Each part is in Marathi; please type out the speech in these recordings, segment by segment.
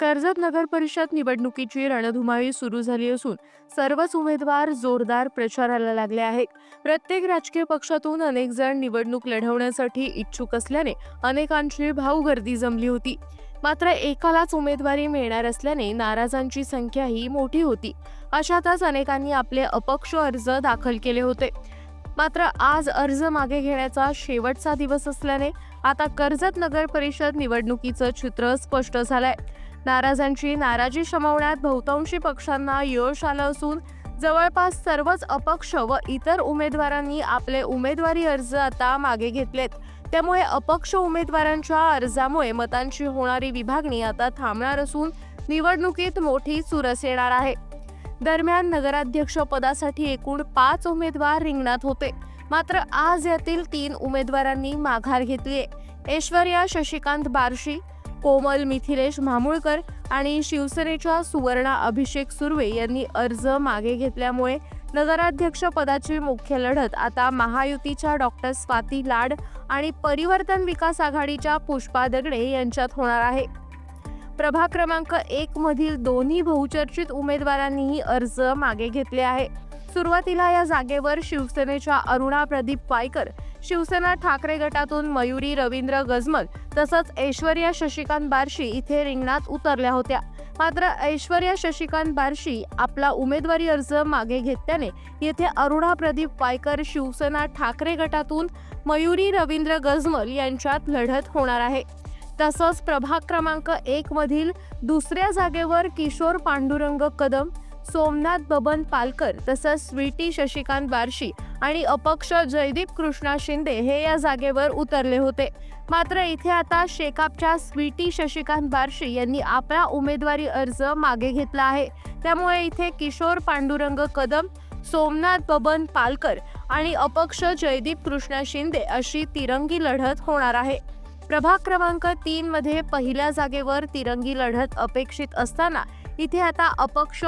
कर्जत नगर परिषद निवडणुकीची रणधुमाळी सुरू झाली असून सर्वच उमेदवार जोरदार प्रचाराला लागले आहेत. प्रत्येक राजकीय पक्षातून अनेक जण निवडणूक लढवण्यासाठी इच्छुक असल्याने अनेकांची भाऊगर्दी जमली होती. मात्र एकालाच उमेदवारी मिळणार असल्याने नाराजांची संख्याही मोठी होती. अशातच अनेकांनी आपले अपक्ष अर्ज दाखल केले होते. मात्र आज अर्ज मागे घेण्याचा शेवटचा दिवस असल्याने आता कर्जत नगर परिषद निवडणुकीचं चित्र स्पष्ट झालंय. नाराजांची नाराजी शमवण्यात बहुतांशी पक्षांना यश आलं असून जवळपास सर्वच अपक्ष व इतर उमेदवारांनी आपले उमेदवारी अर्ज आता मागे घेतलेत. त्यामुळे अपक्ष उमेदवारांच्या अर्जामुळे मतांची होणारी विभागणी आता थांबणार असून निवडणुकीत मोठी चुरस येणार आहे. दरम्यान नगराध्यक्ष पदासाठी एकूण पाच उमेदवार रिंगणात होते. मात्र आज यातील तीन उमेदवारांनी माघार घेतलीय. ऐश्वर्या शशिकांत बारशी कोमल मिथिलेश मामुळकर आणि शिवसेनेच्या सुवर्णा अभिषेक सुर्वे यांनी अर्ज मागे घेतल्यामुळे नगराध्यक्ष पदाची मुख्य लढत आता महायुतीच्या डॉक्टर स्वाती लाड आणि परिवर्तन विकास आघाडीच्या पुष्पा दगडे यांच्यात होणार आहे. प्रभाग क्रमांक एक मधील दोन्ही बहुचर्चित उमेदवारांनीही अर्ज मागे घेतले आहे. सुरुवातीला या जागेवर शिवसेनेच्या अरुणा प्रदीप पायकर शिवसेना ठाकरे गटातून मयुरी रवींद्र गजमल तसंच ऐश्वर्या शशिकांत बारशी इथे रिंगणात उतरल्या होत्या. मात्र ऐश्वर्या शशिकांत बारशी आपला उमेदवारी अर्ज मागे घेतल्याने येथे अरुणा प्रदीप पायकर शिवसेना ठाकरे गटातून मयुरी रवींद्र गजमल यांच्यात लढत होणार आहे. तसंच प्रभाग क्रमांक एक मधील दुसऱ्या जागेवर किशोर पांडुरंग कदम सोमनाथ बबन पालकर तसंच स्वीटी शशिकांत बारशी आणि अपक्ष जयदीप कृष्णा शिंदे हे या जागेवर उतरले होते. मात्र इथे आता शेकापच्या स्वीटी शशिकांत बारशी यांनी आपला उमेदवारी अर्ज मागे घेतला आहे. त्यामुळे इथे किशोर पांडुरंग कदम सोमनाथ बबन पालकर आणि अपक्ष जयदीप कृष्णा शिंदे अशी तिरंगी लढत होणार आहे. प्रभाग क्रमांक तीन मध्ये पहिल्या जागेवर तिरंगी लढत अपेक्षित असताना इथे आता अपक्ष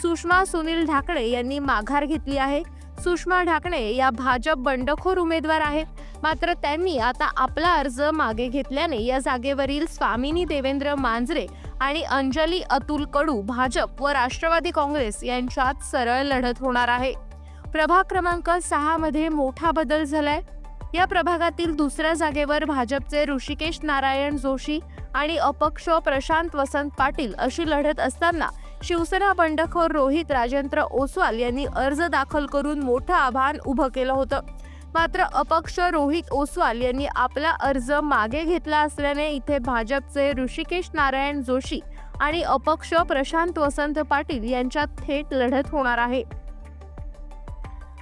सुषमा सुनील ढाकणे यांनी माघार घेतली आहे. सुषमा ढाकणे या भाजप बंडखोर उमेदवार आहेत. मात्र त्यांनी आता आपला अर्ज मागे घेतल्याने या जागेवरील स्वामिनी देवेंद्र मांजरे आणि अंजली अतुल कडू भाजप व राष्ट्रवादी काँग्रेस यांच्यात सरळ लढत होणार आहे. प्रभाग क्रमांक सहा मध्ये मोठा बदल झालाय. या प्रभागातील दुसऱ्या जागेवर भाजपचे ऋषिकेश नारायण जोशी आणि अपक्ष प्रशांत वसंत पाटील अशी लढत असताना शिवसेना बंडखोर रोहित राजेंद्र ओसवाल यांनी अर्ज दाखल करून मोठं आव्हान उभं केलं होतं. मात्र अपक्ष रोहित ओसवाल यांनी आपला अर्ज मागे घेतला असल्याने इथे भाजपचे ऋषिकेश नारायण जोशी आणि अपक्ष प्रशांत वसंत पाटील यांच्यात थेट लढत होणार आहे.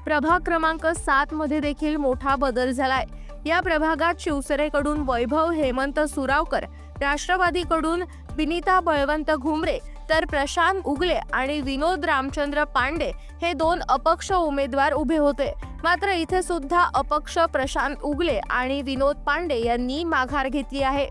प्रभाग क्रमांक सात मध्ये देखील मोठा बदल झालाय. या प्रभागात शिवसेनेकडून वैभव हेमंत सुरावकर राष्ट्रवादीकडून विनिता बळवंत घुमरे तर प्रशांत उगले आणि विनोद रामचंद्र पांडे हे दोन अपक्ष उमेदवार उभे होते. मात्र इथे सुद्धा अपक्ष प्रशांत उगले आणि विनोद पांडे यांनी माघार घेतली आहे.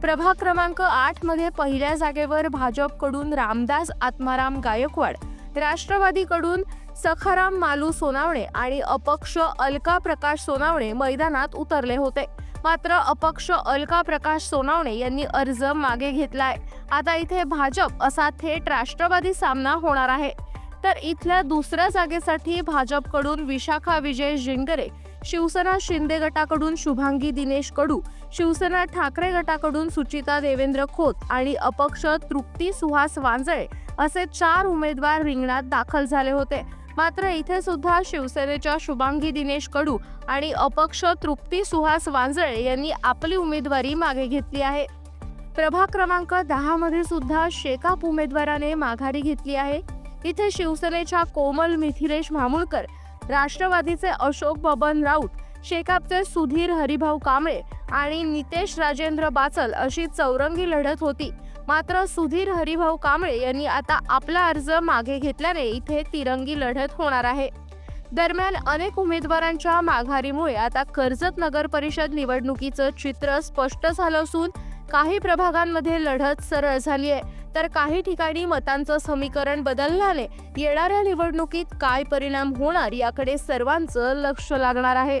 प्रभाग क्रमांक आठमध्ये पहिल्या जागेवर भाजपकडून रामदास आत्माराम गायकवाड राष्ट्रवादीकडून सखाराम मालू सोनावणे आणि अपक्ष अलका प्रकाश सोनावणे मैदानात उतरले होते. मात्र अपक्ष अलका प्रकाश सोनावणे यांनी अर्ज मागे घेतलाय. आता इथे भाजप असा थेट राष्ट्रवादी सामना होणार आहे. तर इथल्या दुसऱ्या जागेसाठी भाजपकडून विशाखा विजय जिंगरे शिवसेना शिंदे गटाकडून शुभांगी दिनेश कडू शिवसेना ठाकरे गटाकडून सुचिता देवेंद्र खोत आणि अपक्ष तृप्ती सुहास वांजळे असे चार उमेदवार रिंगणात दाखल झाले होते. मात्र इथे सुद्धा शिवसेनेच्या शुभांगी दिनेश कडू आणि अपक्ष तृप्ती सुहास वांजळे यांनी आपली उमेदवारी मागे घेतली आहे. प्रभाग क्रमांक दहा मध्ये सुद्धा शेकाप उमेदवाराने माघारी घेतली आहे. इथे शिवसेनेच्या कोमल मिथिलेश मामुळकर राष्ट्रवादीचे अशोक बबन राऊत शेकापचे सुधीर हरिभाऊ कांबळे आणि नितेश राजेंद्र बाचल अशी चौरंगी लढत होती. मात्र सुधीर हरिभाऊ कांबळे यांनी आता आपला अर्ज मागे घेतल्याने इथे तिरंगी लढत होणार आहे. दरम्यान अनेक उमेदवारांच्या माघारीमुळे आता कर्जत नगर परिषद निवडणुकीचं चित्र स्पष्ट झालं असून काही प्रभागांमध्ये लढत सरळ झाली आहे. तर काही ठिकाणी मतांचं समीकरण बदलल्याने येणाऱ्या निवडणुकीत काय परिणाम होणार याकडे सर्वांचं लक्ष लागणार आहे.